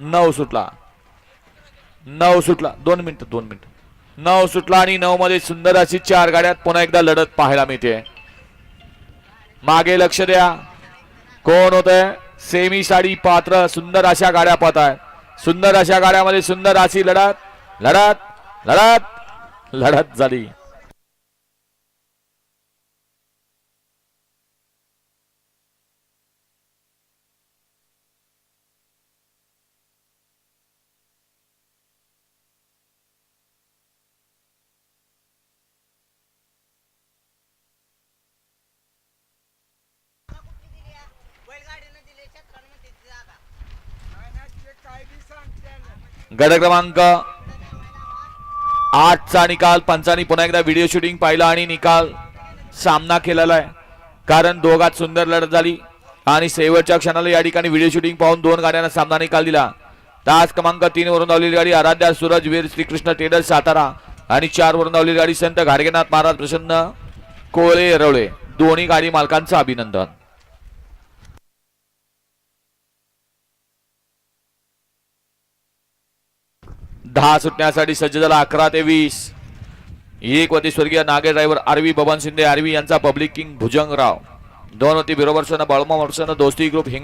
नऊ सुटला. नऊ सुटला. दोन मिनिट दोन मिनिट. नऊ सुटला आणि नऊ मध्ये सुंदर अशी चार गाड्यात पुन्हा एकदा लढत पाहायला मिळते. मागे लक्ष द्या. कोण होत आहे सेमी साडी पात्र सुंदर अशा गाड्या पाहत आहेत सुंदर अशा गाड्यामध्ये सुंदर अशी लढत. लढत लढत लढत झाली. गड क्रमांक आठचा निकाल पंचानी पुन्हा एकदा व्हिडिओ शूटिंग पाहिला आणि निकाल सामना केलेला आहे. कारण दोघात सुंदर लढत झाली आणि शेवटच्या क्षणाला या ठिकाणी व्हिडिओ शूटिंग पाहून दोन गाड्यांना सामना निकाल दिला. तास क्रमांक तीन वरून धावलेली गाडी आराध्या सूरज वीर श्रीकृष्ण टेडर सातारा आणि चार वरून धावलेली गाडी संत घाडगेनाथ महाराज प्रसन्न कोळे एरवळे दोन्ही गाडी मालकांचं अभिनंदन. दहा सुटण्यासाठी सज्ज झाला अकरा ते वीस. एक वती स्वर्गीय नागे ड्रायव्हर आरवी बबन शिंदे आरवी यांचा पब्लिक किंग भुजंगराव. दोन होती बरोबर बळमा वर्षानं दोस्ती ग्रुप हिंग